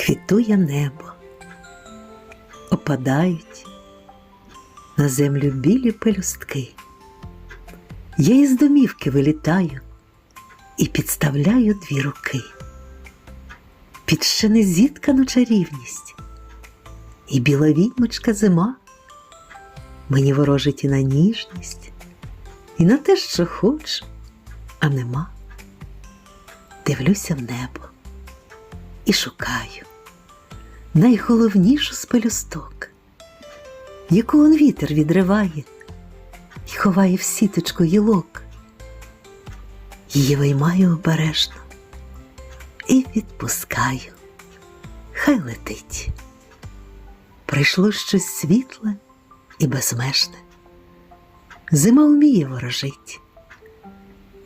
квітує небо, опадають на землю білі пелюстки. Я із домівки вилітаю і підставляю дві руки під ще не зіткану чарівність, і біла відьмочка зима мені ворожить і на ніжність, і на те, що хочу, а нема. Дивлюся в небо і шукаю найголовнішу з пелюсток, яку он вітер відриває і ховає в сіточку гілок. Її виймаю обережно і відпускаю. Хай летить. Прийшло щось світле і безмежне. Зима вміє ворожить.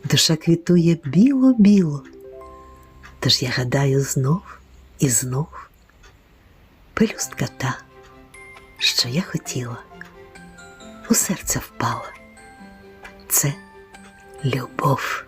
Душа квітує біло-біло. Тож я гадаю знов і знов. Пелюстка та, що я хотіла, у серце впала. Це любов.